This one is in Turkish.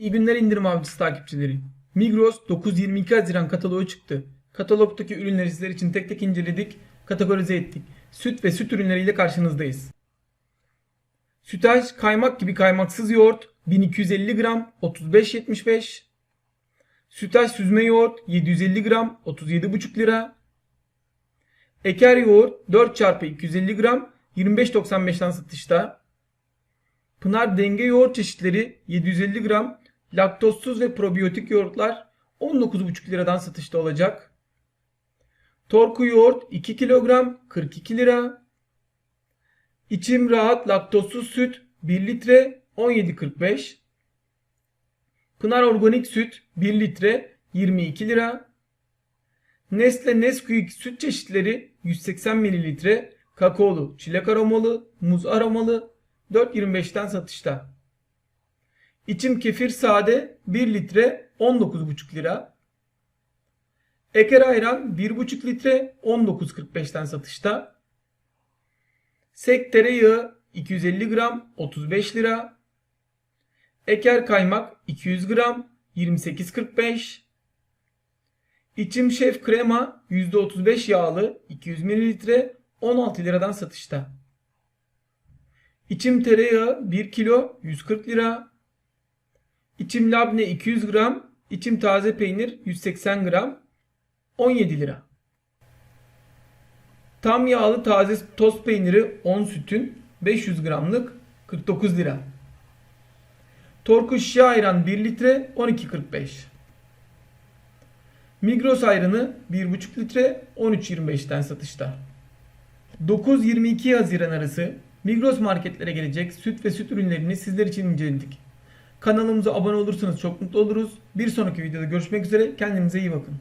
İyi günler indirim avcısı takipçileri. Migros 9-22 Haziran kataloğu çıktı. Katalogdaki ürünleri sizler için tek tek inceledik, kategorize ettik. Süt ve süt ürünleriyle karşınızdayız. Sütaş kaymak gibi kaymaksız yoğurt 1250 gram 35.75. Sütaş süzme yoğurt 750 gram 37,5 lira. Eker yoğurt 4 çarpı 250 gram 25.95'ten satışta. Pınar denge yoğurt çeşitleri 750 gram, laktozsuz ve probiyotik yoğurtlar 19,5 liradan satışta olacak. Torku yoğurt 2 kilogram 42 lira. İçim rahat laktozsuz süt 1 litre 17.45. Pınar organik süt 1 litre 22 lira. Nestle Nesquik süt çeşitleri 180 mililitre, kakaolu, çilek aromalı, muz aromalı 4.25'ten satışta. İçim kefir sade 1 litre 19,5 lira. Eker ayran 1,5 litre 19.45'ten satışta. Sek tereyağı 250 gram 35 lira. Eker kaymak 200 gram 28.45. İçim şef krema %35 yağlı 200 mililitre 16 liradan satışta. İçim tereyağı 1 kilo 140 lira. İçim labne 200 gram. İçim taze peynir 180 gram 17 lira. Tam yağlı taze toz peyniri 10 sütün 500 gramlık 49 lira. Torku şişe ayran 1 litre 12.45. Migros ayranı 1,5 litre 13.25'ten satışta. 9-22 Haziran arası Migros marketlere gelecek süt ve süt ürünlerini sizler için inceledik. Kanalımıza abone olursanız çok mutlu oluruz. Bir sonraki videoda görüşmek üzere. Kendinize iyi bakın.